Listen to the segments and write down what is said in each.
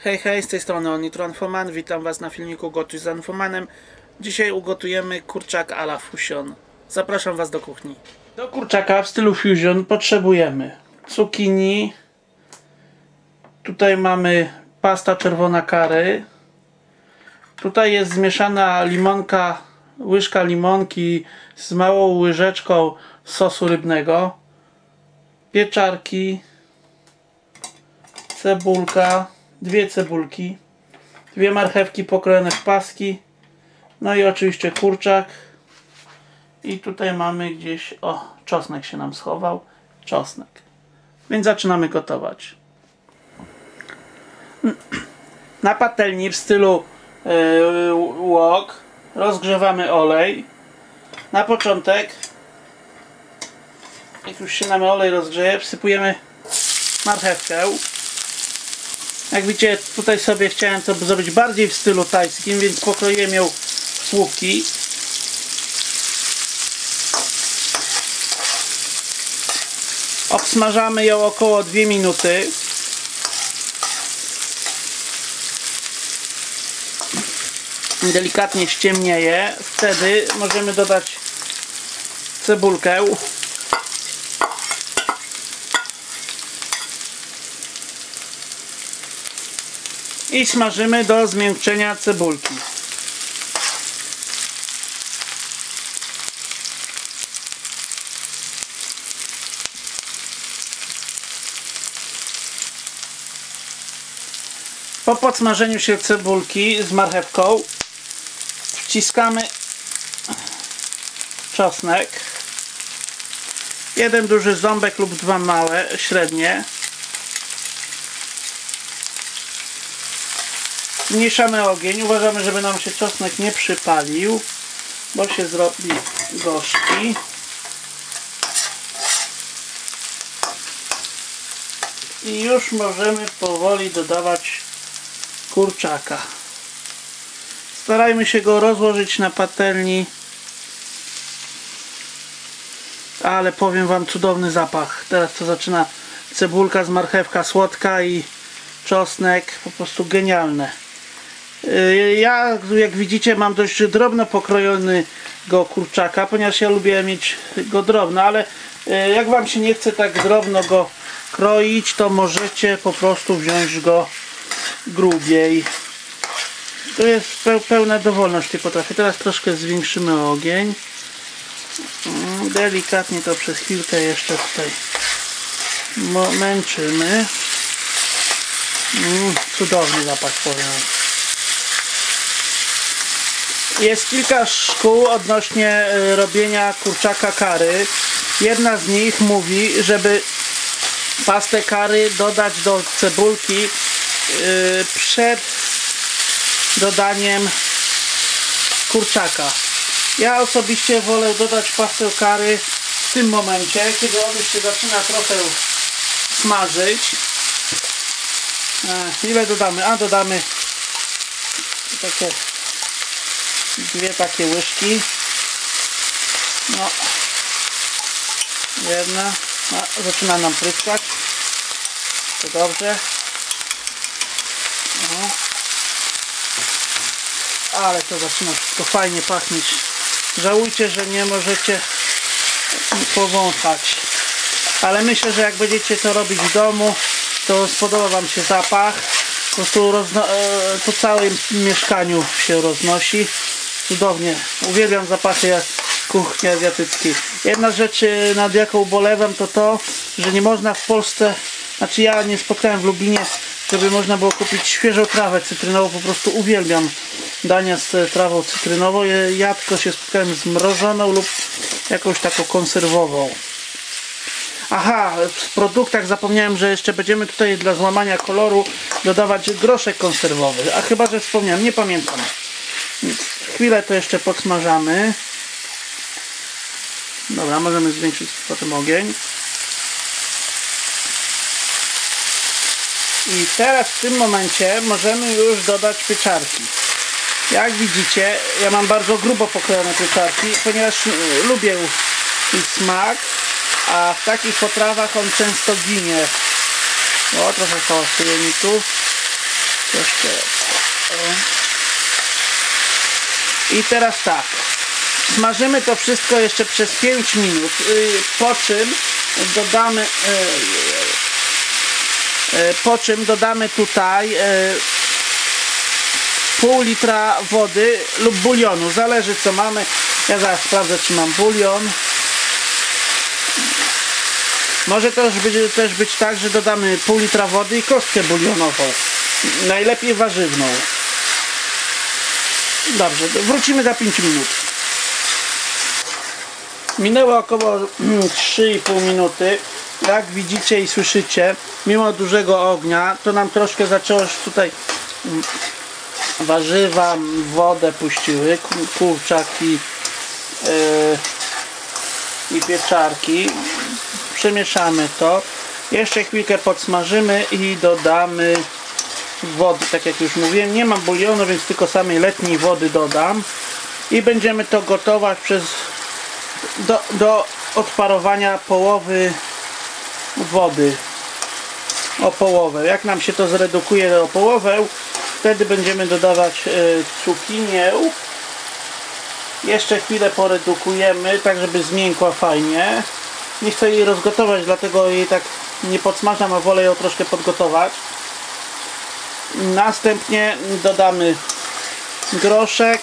Hej, hej, z tej strony Onitron Foman. Witam Was na filmiku Gotuj z Anfomanem. Dzisiaj ugotujemy kurczak a la fusion. Zapraszam Was do kuchni. Do kurczaka w stylu fusion potrzebujemy cukinii. Tutaj mamy pasta czerwona kary. Tutaj jest zmieszana limonka, łyżka limonki z małą łyżeczką sosu rybnego. Pieczarki, cebulka, dwie cebulki, dwie marchewki pokrojone w paski, no i oczywiście kurczak. I tutaj mamy gdzieś, o, czosnek się nam schował, czosnek. Więc zaczynamy gotować. Na patelni w stylu wok rozgrzewamy olej. Na początek, jak już się nam olej rozgrzeje, wsypujemy marchewkę. Jak widzicie, tutaj sobie chciałem to zrobić bardziej w stylu tajskim, więc pokroiłem ją w słupki. Obsmażamy ją około 2 minuty. Delikatnie ściemnieje. Wtedy możemy dodać cebulkę. I smażymy do zmiękczenia cebulki. Po podsmażeniu się cebulki z marchewką wciskamy czosnek jeden duży ząbek lub dwa małe, średnie Zmniejszamy ogień. Uważamy, żeby nam się czosnek nie przypalił, bo się zrobi gorzki. I już możemy powoli dodawać kurczaka. Starajmy się go rozłożyć na patelni. Ale powiem Wam cudowny zapach. Teraz to zaczyna cebulka z marchewka słodka i czosnek. Po prostu genialne. Y, ja, jak widzicie, mam dość drobno pokrojonego kurczaka, ponieważ ja lubię mieć go drobno, ale y, jak Wam się nie chce tak drobno go kroić, to możecie po prostu wziąć go grubiej. To jest pełna dowolność tej potrafi. Teraz troszkę zwiększymy ogień. Mm, delikatnie to przez chwilkę jeszcze tutaj męczymy. Mm, cudowny zapach powiem. Jest kilka szkół odnośnie e, robienia kurczaka kary. Jedna z nich mówi, żeby pastę kary dodać do cebulki e, przed dodaniem kurczaka. Ja osobiście wolę dodać pastę kary w tym momencie, kiedy on się zaczyna trochę smażyć. E, ile dodamy? A dodamy takie dwie takie łyżki. No. Jedna. No, zaczyna nam pryskać. To dobrze. No. ale to zaczyna wszystko fajnie pachnieć. Żałujcie, że nie możecie powąchać. Ale myślę, że jak będziecie to robić w domu to spodoba Wam się zapach. Po prostu e, po całym mieszkaniu się roznosi cudownie. Uwielbiam zapachy kuchni azjatyckiej. Jedna rzecz, e, nad jaką ubolewam, to to, że nie można w Polsce, znaczy ja nie spotkałem w Lublinie, żeby można było kupić świeżą trawę cytrynową. Po prostu uwielbiam dania z trawą cytrynową. Ja tylko się spotkałem z mrożoną lub jakąś taką konserwową. Aha, w produktach zapomniałem, że jeszcze będziemy tutaj dla złamania koloru dodawać groszek konserwowy. A chyba, że wspomniałem, nie pamiętam. Chwilę to jeszcze podsmażamy. Dobra, możemy zwiększyć potem ogień. I teraz w tym momencie możemy już dodać pieczarki. Jak widzicie, ja mam bardzo grubo pokrojone pieczarki, ponieważ y, lubię ich smak, a w takich potrawach on często ginie. O, trochę hałasuje mi tu. Troszkę. O. I teraz tak. Smażymy to wszystko jeszcze przez 5 minut, y, po czym dodamy y, y, po czym dodamy tutaj pół litra wody lub bulionu, zależy co mamy. Ja zaraz sprawdzę czy mam bulion. Może też być, też być tak, że dodamy pół litra wody i kostkę bulionową. Najlepiej warzywną. Dobrze, wrócimy za 5 minut. Minęło około 3,5 minuty. Jak widzicie i słyszycie, mimo dużego ognia, to nam troszkę zaczęło tutaj mm, warzywa, wodę puściły, kurczaki yy, i pieczarki. Przemieszamy to. Jeszcze chwilkę podsmażymy i dodamy wody, tak jak już mówiłem. Nie mam bulionu, więc tylko samej letniej wody dodam. I będziemy to gotować przez do, do odparowania połowy wody o połowę. Jak nam się to zredukuje o połowę, wtedy będziemy dodawać y, cukinię. Jeszcze chwilę poredukujemy, tak żeby zmiękła fajnie. Nie chcę jej rozgotować, dlatego jej tak nie podsmażam, a wolę ją troszkę podgotować. Następnie dodamy groszek,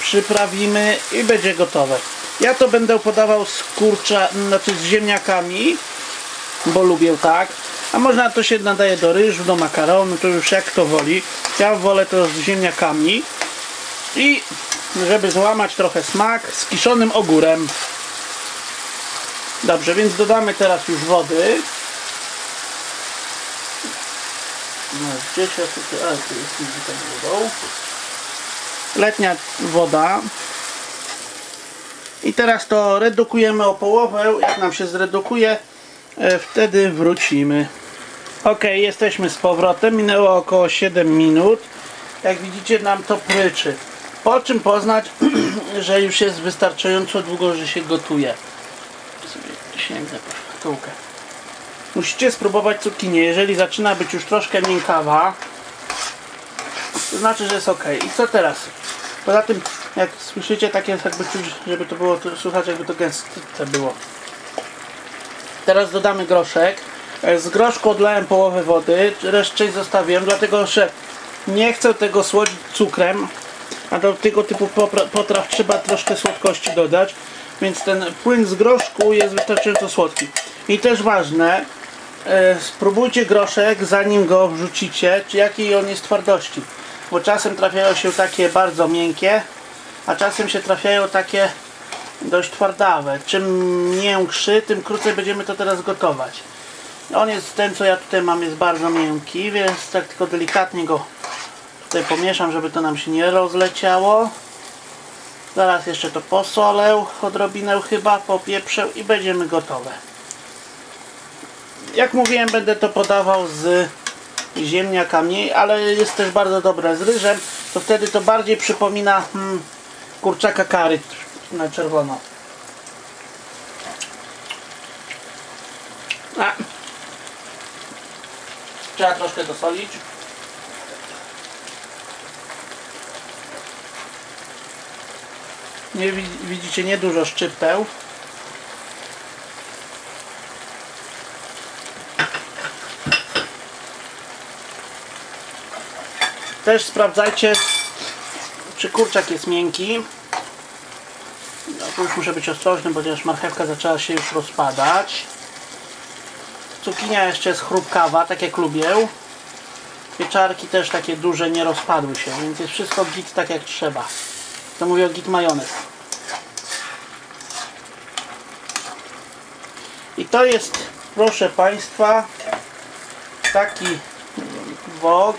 przyprawimy i będzie gotowe. Ja to będę podawał z kurcza, znaczy z ziemniakami, bo lubię tak. A można to się nadaje do ryżu, do makaronu, to już jak to woli. Ja wolę to z ziemniakami. I żeby złamać trochę smak, z kiszonym ogórem. Dobrze, więc dodamy teraz już wody. No, gdzieś ja tutaj, a tu jest wodą. Letnia woda. I teraz to redukujemy o połowę. Jak nam się zredukuje, e, wtedy wrócimy. Ok, jesteśmy z powrotem. Minęło około 7 minut. Jak widzicie, nam to pryczy. Po czym poznać, że już jest wystarczająco długo, że się gotuje. Sobie sięgnę po szkatułkę. Musicie spróbować cukinię. Jeżeli zaczyna być już troszkę miękawa, to znaczy, że jest ok. I co teraz? Poza tym, jak słyszycie, tak jest jakby czuć, żeby to było, to, słuchać jakby to gęste było. Teraz dodamy groszek. E, z groszku odlałem połowę wody, resztę zostawiłem, dlatego że nie chcę tego słodzić cukrem, a do tego typu potraw trzeba troszkę słodkości dodać, więc ten płyn z groszku jest wystarczająco słodki. I też ważne, spróbujcie groszek zanim go wrzucicie, jakiej on jest twardości bo czasem trafiają się takie bardzo miękkie, a czasem się trafiają takie dość twardawe. Czym miększy, tym krócej będziemy to teraz gotować. On jest, ten co ja tutaj mam jest bardzo miękki, więc tak tylko delikatnie go tutaj pomieszam, żeby to nam się nie rozleciało. Zaraz jeszcze to posolę, odrobinę chyba, popieprzę i będziemy gotowe. Jak mówiłem, będę to podawał z ziemniakami, ale jest też bardzo dobre z ryżem, to wtedy to bardziej przypomina hmm, kurczaka kary na czerwono. A. Trzeba troszkę dosolić. Nie widzicie, niedużo szczypteł. Też sprawdzajcie, czy kurczak jest miękki. No, tu już muszę być ostrożny, ponieważ marchewka zaczęła się już rozpadać. Cukinia jeszcze jest chrupkawa, tak jak lubię. Pieczarki też takie duże, nie rozpadły się, więc jest wszystko git tak jak trzeba. To mówię o git majonez. I to jest, proszę Państwa, taki wok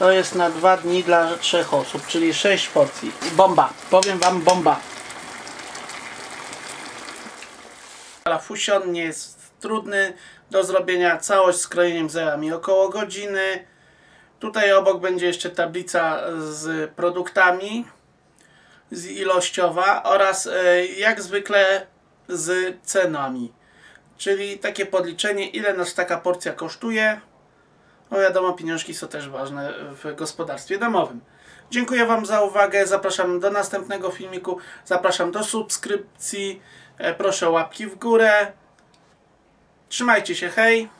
to jest na dwa dni dla trzech osób, czyli sześć porcji. Bomba. Powiem Wam bomba. Fusion nie jest trudny do zrobienia. Całość z krojeniem zajęła mi około godziny. Tutaj obok będzie jeszcze tablica z produktami z ilościowa oraz e, jak zwykle z cenami. Czyli takie podliczenie ile nas taka porcja kosztuje Bo wiadomo, pieniążki są też ważne w gospodarstwie domowym. Dziękuję Wam za uwagę. Zapraszam do następnego filmiku. Zapraszam do subskrypcji. E, Proszę o łapki w górę. Trzymajcie się, hej!